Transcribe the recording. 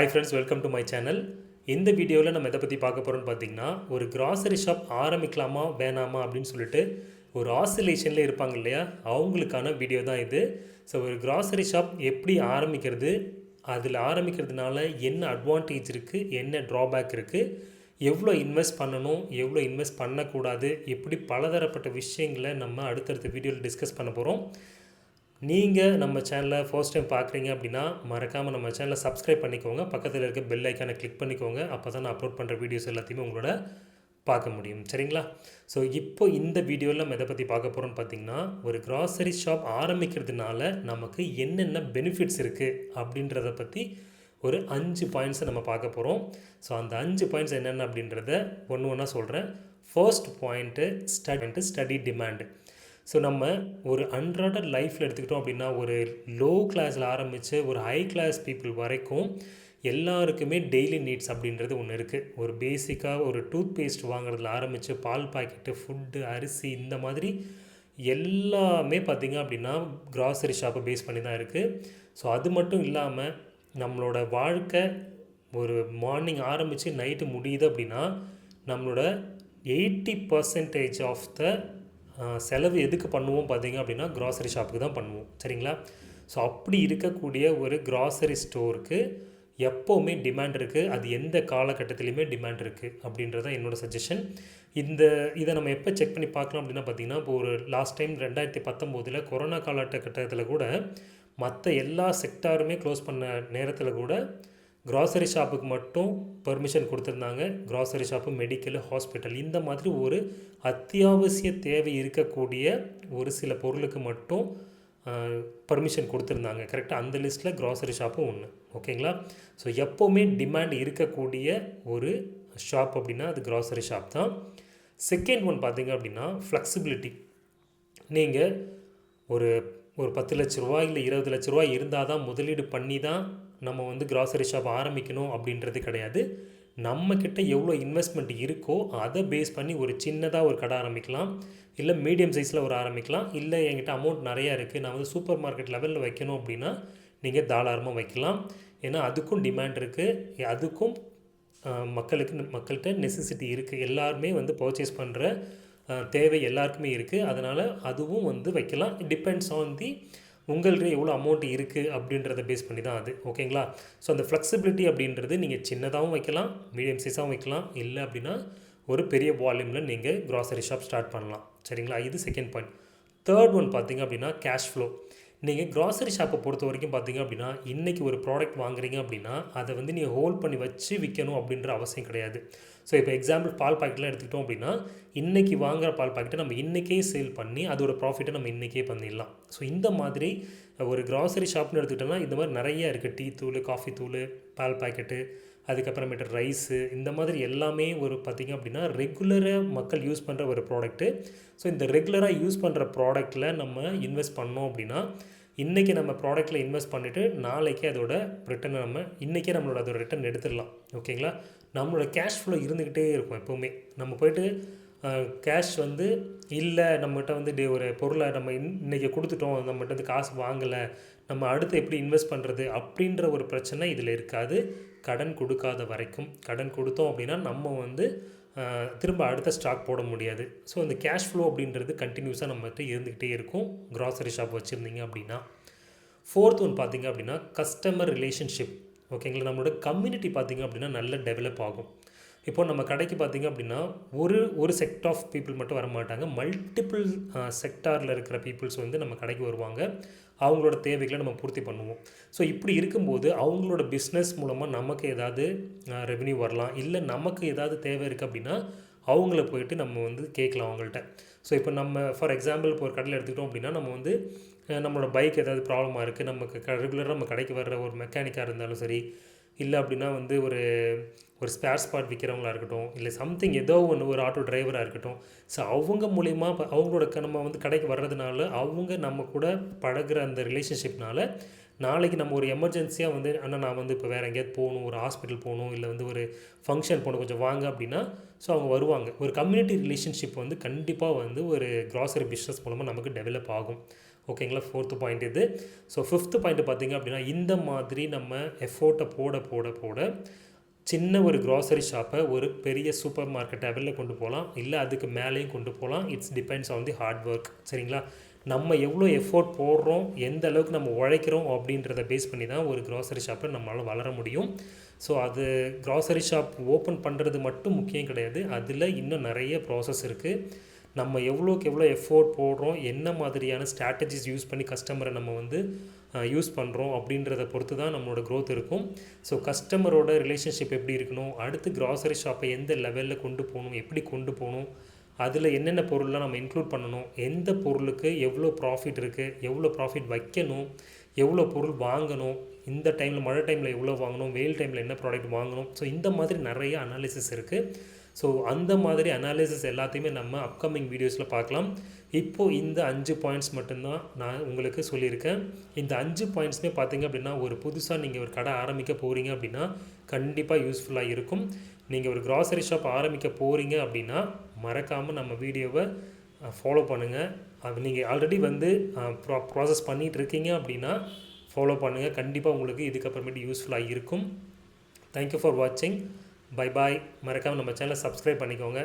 Hi friends welcome to my channel இந்த வீடியோவில் நம்ம எதை பற்றி பார்க்க போகிறோம்னு பார்த்தீங்கன்னா ஒரு கிராசரி ஷாப் ஆரம்பிக்கலாமா வேணாமா அப்படின்னு சொல்லிட்டு ஒரு ஆசிலேஷனில் இருப்பாங்க இல்லையா? அவங்களுக்கான வீடியோ தான் இது. ஸோ ஒரு கிராசரி ஷாப் எப்படி ஆரம்பிக்கிறது அதில் ஆரம்பிக்கிறதுனால என்ன அட்வான்டேஜ் இருக்குது என்ன ட்ராபேக் இருக்குது எவ்வளோ இன்வெஸ்ட் பண்ணணும் எவ்வளோ இன்வெஸ்ட் பண்ணக்கூடாது இப்படி பலதரப்பட்ட விஷயங்களை நம்ம அடுத்தடுத்த வீடியோவில் டிஸ்கஸ் பண்ண போகிறோம் நீங்கள் நம்ம சேனலை ஃபர்ஸ்ட் டைம் பார்க்குறீங்க அப்படின்னா மறக்காமல் நம்ம சேனலை சப்ஸ்கிரைப் பண்ணிக்கோங்க. பக்கத்தில் இருக்க பெல் ஐக்கானை கிளிக் பண்ணிக்கோங்க. அப்போ தான் நான் அப்லோட் பண்ணுற வீடியோஸ் எல்லாத்தையுமே உங்களோட பார்க்க முடியும். சரிங்களா? ஸோ இப்போ இந்த வீடியோவில் நம்ம எதை பற்றி பார்க்க போகிறோம்னு பார்த்தீங்கன்னா ஒரு கிராசரி ஷாப் ஆரம்பிக்கிறதுனால நமக்கு என்னென்ன பெனிஃபிட்ஸ் இருக்குது அப்படின்றத பற்றி ஒரு அஞ்சு பாயிண்ட்ஸை நம்ம பார்க்க போகிறோம் ஸோ அந்த அஞ்சு பாயிண்ட்ஸ் என்னென்ன அப்படின்றத ஒன்று ஒன்றா சொல்கிறேன் first point study study demand so நம்ம ஒரு அன்றாட லைஃப்பில் எடுத்துக்கிட்டோம் அப்படின்னா ஒரு லோ கிளாஸில் ஆரம்பித்து ஒரு ஹை கிளாஸ் பீப்புள் வரைக்கும் எல்லாருக்குமே டெய்லி நீட்ஸ் அப்படின்றது ஒன்று இருக்குது ஒரு பேசிக்காக ஒரு டூத் பேஸ்ட் வாங்குறதுல ஆரம்பித்து பால் பாக்கெட்டு ஃபுட்டு அரிசி இந்த மாதிரி எல்லாமே பார்த்திங்க அப்படின்னா கிராசரி ஷாப்பை பேஸ் பண்ணி தான் இருக்குது ஸோ அது மட்டும் இல்லாமல் நம்மளோட வாழ்க்கை ஒரு மார்னிங் ஆரம்பித்து நைட்டு முடியுது அப்படின்னா நம்மளோட எயிட்டி பர்சன்டேஜ் ஆஃப் த செலவு எதுக்கு பண்ணுவோம் பார்த்தீங்க அப்படின்னா க்ராசரி ஷாப்புக்கு தான் பண்ணுவோம். சரிங்களா? ஸோ அப்படி இருக்கக்கூடிய ஒரு க்ராசரி ஸ்டோருக்கு எப்போவுமே டிமாண்ட் இருக்குது அது எந்த காலகட்டத்திலையுமே டிமாண்ட் இருக்குது அப்படின்றது தான் என்னோடய சஜஷன் இந்த இதை நம்ம எப்போ செக் பண்ணி பார்க்கலாம் அப்படின்னா பார்த்திங்கன்னா இப்போ ஒரு லாஸ்ட் டைம் ரெண்டாயிரத்தி பத்தொம்போதில் கொரோனா காலகட்டத்தில் கூட மற்ற எல்லா செக்டாருமே க்ளோஸ் பண்ண நேரத்தில் கூட க்ராசரி ஷாப்புக்கு மட்டும் பெர்மிஷன் கொடுத்துருந்தாங்க. க்ராசரி ஷாப்பு மெடிக்கல் ஹாஸ்பிட்டல் இந்த மாதிரி ஒரு அத்தியாவசிய தேவை இருக்கக்கூடிய ஒரு சில பொருளுக்கு மட்டும் பர்மிஷன் கொடுத்துருந்தாங்க. கரெக்டாக அந்த லிஸ்ட்டில் க்ராசரி ஷாப்பும் ஒன்று ஓகேங்களா ஸோ எப்போவுமே டிமாண்ட் இருக்கக்கூடிய ஒரு ஷாப் அப்படின்னா அது க்ராசரி ஷாப் தான். செகண்ட் ஒன் பார்த்தீங்க அப்படின்னா ஃப்ளெக்சிபிலிட்டி நீங்கள் ஒரு ஒரு பத்து லட்ச ரூபா இல்லை இருபது லட்ச ரூபா இருந்தால் தான் முதலீடு பண்ணி தான் நம்ம வந்து கிராசரி ஷாப் ஆரம்பிக்கணும் அப்படின்றது கிடையாது. நம்மக்கிட்ட எவ்வளோ இன்வெஸ்ட்மெண்ட் இருக்கோ அதை பேஸ் பண்ணி ஒரு சின்னதாக ஒரு கடை ஆரம்பிக்கலாம். இல்லை மீடியம் சைஸில் ஒரு ஆரம்பிக்கலாம். இல்லை என்கிட்ட அமௌண்ட் நிறையா இருக்குது நான் வந்து சூப்பர் மார்க்கெட் லெவலில் வைக்கணும் அப்படின்னா நீங்கள் தாராளமாக வைக்கலாம். ஏன்னா அதுக்கும் டிமாண்ட் இருக்குது அதுக்கும் மக்களுக்கு மக்கள்கிட்ட நெசசிட்டி இருக்குது எல்லாருமே வந்து பர்ச்சேஸ் பண்ணுற தேவை எல்லாருக்குமே இருக்குது அதனால் அதுவும் வந்து வைக்கலாம். டிபெண்ட்ஸ் ஆன் தி உங்கள்கிட்ட எவ்வளோ அமௌண்ட் இருக்குது அப்படின்றத பேஸ் பண்ணி தான் அது ஓகேங்களா ஸோ அந்த ஃப்ளெக்சிபிலிட்டி அப்படின்றது நீங்கள் சின்னதாகவும் வைக்கலாம் மீடியம் சைஸாகவும் வைக்கலாம். இல்லை அப்படின்னா ஒரு பெரிய வால்யூமில் நீங்கள் க்ராசரி ஷாப் ஸ்டார்ட் பண்ணலாம். சரிங்களா? இது செகண்ட் பாயிண்ட் தேர்ட் ஒன் பார்த்தீங்க அப்படின்னா கேஷ் ஃப்ளோ நீங்கள் க்ராசரி ஷாப்பை பொறுத்த வரைக்கும் பார்த்தீங்க அப்படின்னா இன்றைக்கி ஒரு ப்ராடக்ட் வாங்குறீங்க அப்படின்னா அதை வந்து நீங்கள் ஹோல்ட் பண்ணி வச்சு விற்கணும் அப்படின்ற அவசியம் கிடையாது. ஸோ இப்போ எக்ஸாம்பிள் பால் பாக்கெட்லாம் எடுத்துக்கிட்டோம் அப்படின்னா இன்றைக்கி வாங்குகிற பால் பாக்கெட்டை நம்ம இன்றைக்கே சேல் பண்ணி அதோட ப்ராஃபிட்டை நம்ம இன்றைக்கே பண்ணிடலாம். ஸோ இந்த மாதிரி ஒரு க்ராசரி ஷாப்னு எடுத்துக்கிட்டோம்னா இந்த மாதிரி நிறைய இருக்குது டீ தூள் காஃபி தூள் பால் பாக்கெட்டு அதுக்கப்புறமேட்டு ரைஸு இந்த மாதிரி எல்லாமே ஒரு பார்த்திங்க அப்படின்னா ரெகுலராக மக்கள் யூஸ் பண்ணுற ஒரு ப்ராடக்ட்டு ஸோ இந்த ரெகுலராக யூஸ் பண்ணுற ப்ராடக்ட்டில் நம்ம இன்வெஸ்ட் பண்ணோம் அப்படின்னா இன்றைக்கி நம்ம ப்ராடக்ட்டில் இன்வெஸ்ட் பண்ணிவிட்டு நாளைக்கு அதோட ரிட்டர்னை நம்ம இன்றைக்கே நம்மளோட அதோட ரிட்டர்ன் எடுத்துடலாம். ஓகேங்களா நம்மளோட கேஷ் ஃப்ளோ இருந்துக்கிட்டே இருக்கும் எப்போவுமே. நம்ம போய்ட்டு கேஷ் வந்து இல்லை நம்மகிட்ட வந்து டே ஒரு பொருளை நம்ம இன் இன்றைக்கி கொடுத்துட்டோம் நம்மகிட்ட வந்து காசு வாங்கலை நம்ம அடுத்து எப்படி இன்வெஸ்ட் பண்ணுறது அப்படின்ற ஒரு பிரச்சனை இதில் இருக்காது. கடன் கொடுக்காத வரைக்கும். கடன் கொடுத்தோம் அப்படின்னா நம்ம வந்து திரும்ப அடுத்த ஸ்டாக் போட முடியாது. ஸோ அந்த கேஷ் ஃப்ளோ அப்படின்றது கண்டினியூஸாக நம்மகிட்ட இருந்துக்கிட்டே இருக்கும். க்ராசரி ஷாப் வச்சுருந்தீங்க அப்படின்னா. ஃபோர்த் ஒன் பார்த்திங்க அப்படின்னா கஸ்டமர் ரிலேஷன்ஷிப் ஓகேங்களா நம்மளோட கம்யூனிட்டி பார்த்திங்க அப்படின்னா நல்ல டெவலப் ஆகும். இப்போ நம்ம கடைக்கு பார்த்திங்க அப்படின்னா ஒரு ஒரு செக்ட் ஆஃப் பீப்புள் மட்டும் வர மாட்டாங்க மல்டிபிள் செக்டாரில் இருக்கிற பீப்புள்ஸ் வந்து நம்ம கடைக்கு வருவாங்க. அவங்களோட தேவைகளை நம்ம பூர்த்தி பண்ணுவோம். ஸோ இப்படி இருக்கும்போது அவங்களோட பிஸ்னஸ் மூலமாக நமக்கு ஏதாவது ரெவென்யூ வரலாம். இல்லை நமக்கு ஏதாவது தேவை இருக்குது அப்படின்னா அவங்கள போயிட்டு நம்ம வந்து கேட்கலாம் அவங்கள்ட்ட. ஸோ இப்போ நம்ம ஃபார் எக்ஸாம்பிள் இப்போ ஒரு கடையில் எடுத்துக்கிட்டோம் அப்படின்னா நம்ம வந்து நம்மளோட பைக் ஏதாவது ப்ராப்ளமாக இருக்குது நமக்கு ரெகுலராக நம்ம கடைக்கு வர்ற ஒரு மெக்கானிக்காக இருந்தாலும் சரி இல்லை அப்படின்னா வந்து ஒரு ஒரு ஸ்பேர் ஸ்பாட் விற்கிறவங்களா இருக்கட்டும் இல்லை சம்திங் ஏதோ ஒன்று ஒரு ஆட்டோ டிரைவராக இருக்கட்டும். ஸோ அவங்க மூலிமா அவங்களோட நம்ம வந்து கடைக்கு வர்றதுனால அவங்க நம்ம கூட பழகிற அந்த ரிலேஷன்ஷிப்னால நாளைக்கு நம்ம ஒரு எமர்ஜென்சியாக வந்து அண்ணா நான் வந்து இப்போ வேறு எங்கேயாவது போகணும் ஒரு ஹாஸ்பிட்டல் போகணும் இல்லை வந்து ஒரு ஃபங்க்ஷன் போகணும் கொஞ்சம் வாங்க அப்படின்னா ஸோ அவங்க வருவாங்க. ஒரு கம்யூனிட்டி ரிலேஷன்ஷிப் வந்து கண்டிப்பாக வந்து ஒரு க்ராசரி பிஸ்னஸ் மூலமாக நமக்கு டெவலப் ஆகும். ஓகேங்களா ஃபோர்த்து பாயிண்ட் இது. ஸோ ஃபிஃப்த்து பாயிண்ட் பார்த்தீங்க அப்படின்னா இந்த மாதிரி நம்ம எஃபோர்ட்டை போட போட போட சின்ன ஒரு க்ராசரி ஷாப்பை ஒரு பெரிய சூப்பர் மார்க்கெட் லெவலில் கொண்டு போகலாம். இல்லை அதுக்கு மேலேயும் கொண்டு போகலாம். It's depends on the hard work சரிங்களா? நம்ம எவ்வளோ எஃபோர்ட் போடுறோம் எந்த அளவுக்கு நம்ம உழைக்கிறோம் அப்படின்றத பேஸ் பண்ணி தான் ஒரு க்ராசரி ஷாப்பை நம்மளால் வளர முடியும். ஸோ அது க்ராசரி ஷாப் ஓப்பன் பண்ணுறது மட்டும் முக்கியம் கிடையாது. அதில் இன்னும் நிறைய ப்ராசஸ் இருக்குது நம்ம எவ்வளோக்கு எவ்வளோ எஃபோர்ட் போடுறோம் என்ன மாதிரியான ஸ்ட்ராட்டஜிஸ் யூஸ் பண்ணி கஸ்டமரை நம்ம வந்து யூஸ் பண்ணுறோம் அப்படின்றத பொறுத்து தான் நம்மளோட க்ரோத் இருக்கும். ஸோ கஸ்டமரோட ரிலேஷன்ஷிப் எப்படி இருக்கணும் அடுத்து க்ராசரி ஷாப்பை எந்த லெவலில் கொண்டு போகணும் எப்படி கொண்டு போகணும் அதில் என்னென்ன பொருள்லாம் நம்ம இன்க்ளூட் பண்ணணும் எந்த பொருளுக்கு எவ்வளோ ப்ராஃபிட் இருக்குது எவ்வளோ ப்ராஃபிட் வைக்கணும் எவ்வளோ பொருள் வாங்கணும் இந்த டைமில் மழை டைமில் எவ்வளோ வாங்கணும் வெயில் டைமில் என்ன ப்ராடக்ட் வாங்கணும் ஸோ இந்த மாதிரி நிறைய அனாலிசிஸ் இருக்குது ஸோ அந்த மாதிரி அனாலிசிஸ் எல்லாத்தையுமே நம்ம அப்கமிங் வீடியோஸில் பார்க்கலாம். இப்போது இந்த அஞ்சு பாயிண்ட்ஸ் மட்டும்தான் நான் உங்களுக்கு சொல்லியிருக்கேன். இந்த அஞ்சு பாயிண்ட்ஸுமே பார்த்தீங்க அப்படின்னா ஒரு புதுசாக நீங்கள் ஒரு கடை ஆரம்பிக்க போகிறீங்க அப்படின்னா கண்டிப்பாக யூஸ்ஃபுல்லாக இருக்கும். நீங்கள் ஒரு க்ராசரி ஷாப் ஆரம்பிக்க போகிறீங்க அப்படின்னா மறக்காமல் நம்ம வீடியோவை ஃபாலோ பண்ணுங்கள் அது நீங்கள் ஆல்ரெடி வந்து ப்ரா ப்ராசஸ் பண்ணிகிட்டு இருக்கீங்க அப்படின்னா ஃபாலோ பண்ணுங்கள் கண்டிப்பாக உங்களுக்கு இதுக்கப்புறமேட்டு யூஸ்ஃபுல்லாக இருக்கும். தேங்க்யூ ஃபார் வாட்சிங் பை பாய் மறக்காமல் நம்ம சேனலை சப்ஸ்கிரைப் பண்ணிக்கோங்க.